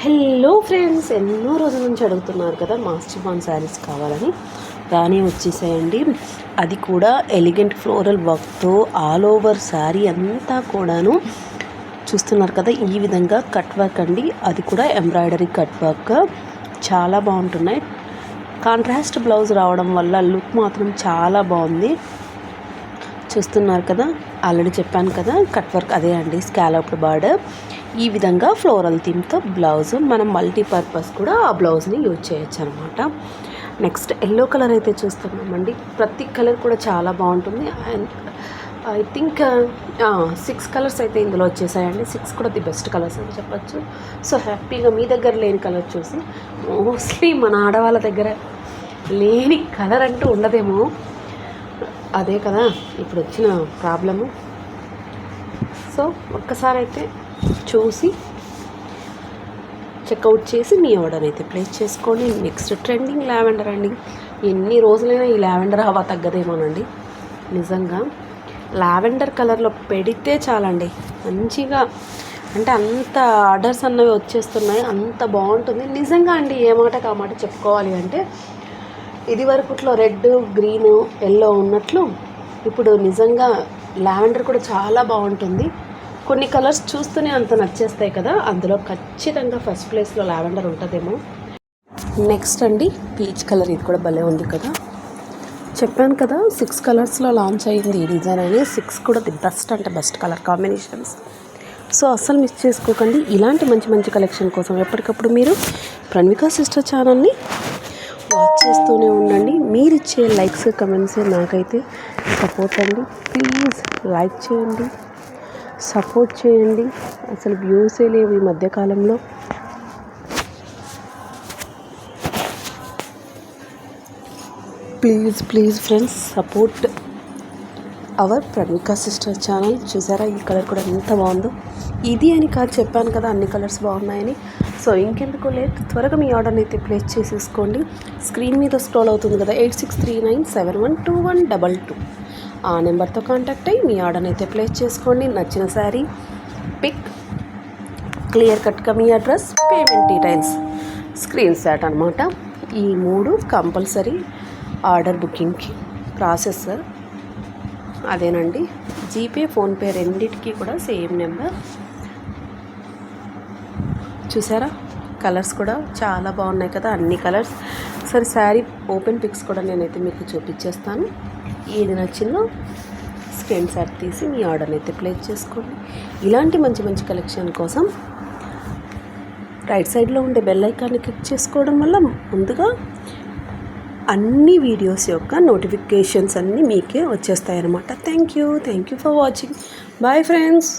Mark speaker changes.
Speaker 1: Hello friends ఎన్నో రోజుల నుంచి అడుగుతున్నారు కదా మాస్టర్ బాన్ శారీస్ కావాలని. రానే వచ్చేసాయండి. అది కూడా ఎలిగెంట్ ఫ్లోరల్ వర్క్తో ఆల్ ఓవర్ శారీ అంతా కూడాను. చూస్తున్నారు కదా ఈ విధంగా కట్ వర్క్ అండి. అది కూడా ఎంబ్రాయిడరీ కట్ వర్క్ చాలా బాగుంటున్నాయి. కాంట్రాస్ట్ బ్లౌజ్ రావడం వల్ల లుక్ మాత్రం చాలా బాగుంది. చూస్తున్నారు కదా ఆల్రెడీ చెప్పాను కదా కట్ వర్క్ అదే అండి స్కాలప్డ్ బార్డర్ ఈ విధంగా ఫ్లోరల్ థీమ్తో బ్లౌజ్ మనం మల్టీపర్పస్ కూడా ఆ బ్లౌజ్ని యూజ్ చేయొచ్చు అనమాట నెక్స్ట్ ఎల్లో కలర్ అయితే చూస్తున్నామండి. ప్రతి కలర్ కూడా చాలా బాగుంటుంది. And I think six colours అయితే ఇందులో వచ్చేసాయండి. సిక్స్ కూడా ది బెస్ట్ కలర్స్ అని చెప్పచ్చు. సో హ్యాపీగా మీ దగ్గర లేని కలర్ చూసి మోస్ట్లీ మన ఆడవాళ్ళ దగ్గర లేని కలర్ అంటూ ఉండదేమో. అదే కదా ఇప్పుడు వచ్చిన ప్రాబ్లము. సో ఒక్కసారి అయితే చూసి చెక్అవుట్ చేసి మీ ఆర్డర్ అయితే ప్లేస్ చేసుకోండి. నెక్స్ట్ ట్రెండింగ్ లావెండర్ అండి. ఎన్ని రోజులైనా ఈ లావెండర్ హవా తగ్గదేమోనండి. నిజంగా లావెండర్ కలర్లో పెడితే చాలండి. మంచిగా అంటే అంత ఆర్డర్స్ అన్నవి వచ్చేస్తున్నాయి. అంత బాగుంటుంది. నిజంగా అండి ఏ మాట కా మాట చెప్పుకోవాలి అంటే ఇది వరకుట్లో రెడ్ గ్రీన్ ఎల్లో ఉన్నట్లు ఇప్పుడు నిజంగా లావెండర్ కూడా చాలా బాగుంటుంది. కొన్ని కలర్స్ చూస్తూనే అంత నచ్చేస్తాయి కదా అందులో ఖచ్చితంగా ఫస్ట్ ప్లేస్లో లావెండర్ ఉంటుందేమో. నెక్స్ట్ అండి పీచ్ కలర్ ఇది కూడా భలే ఉంది కదా. చెప్పాను కదా సిక్స్ కలర్స్లో లాంచ్ అయ్యింది ఈ డిజైన్ అని సిక్స్ కూడా ది బెస్ట్ అంటే బెస్ట్ కలర్ కాంబినేషన్స్. సో అస్సలు మిస్ చేసుకోకండి. ఇలాంటి మంచి మంచి కలెక్షన్ కోసం ఎప్పటికప్పుడు మీరు ప్రణవికా సిస్టర్ ఛానల్ని వాచ్ చేస్తూనే ఉండండి. మీరు ఇచ్చే లైక్స్ కమెంట్స్ నాకైతే సపోర్ట్ అండి. ప్లీజ్ లైక్ చేయండి. సపోర్ట్ చేయండి. అసలు వ్యూసే లేవు ఈ మధ్యకాలంలో please please friends support our Pranika sister channel. చూసారా? ఈ కలర్ కూడా ఎంత బాగుందో. ఇది అని కాదు చెప్పాను కదా అన్ని కలర్స్ బాగున్నాయని. సో ఇంకెందుకు లేట్? త్వరగా మీ ఆర్డర్ని అయితే ప్లేస్ చేసేసుకోండి. స్క్రీన్ మీద స్క్రోల్ అవుతుంది కదా eight six three nine seven one two one double two. ఆ నెంబర్తో కాంటాక్ట్ అయ్యి మీ ఆర్డర్ని అయితే ప్లేస్ చేసుకోండి. నచ్చిన శారీ పిక్ క్లియర్ కట్గా మీ address payment details screenshot అనమాట ఈ మూడు కంపల్సరీ ఆర్డర్ బుకింగ్కి ప్రాసెస్ అదేనండి. జీపే ఫోన్పే రెండింటికి కూడా సేమ్ నెంబర్. చూసారా? కలర్స్ కూడా చాలా బాగున్నాయి కదా అన్ని కలర్స్. సరే శారీ ఓపెన్ పిక్స్ కూడా నేనైతే మీకు చూపించేస్తాను ఏది నచ్చిందో స్క్రీన్ షాట్ తీసి మీ ఆర్డర్ని అయితే ప్లేస్ చేసుకోండి. ఇలాంటి మంచి మంచి కలెక్షన్ కోసం రైట్ సైడ్లో ఉండే బెల్ ఐకాన్ని క్లిక్ చేసుకోవడం వల్ల ముందుగా అన్ని వీడియోస్ యొక్క నోటిఫికేషన్స్ అన్నీ మీకే వచ్చేస్తాయి అన్నమాట thank you thank you for watching bye friends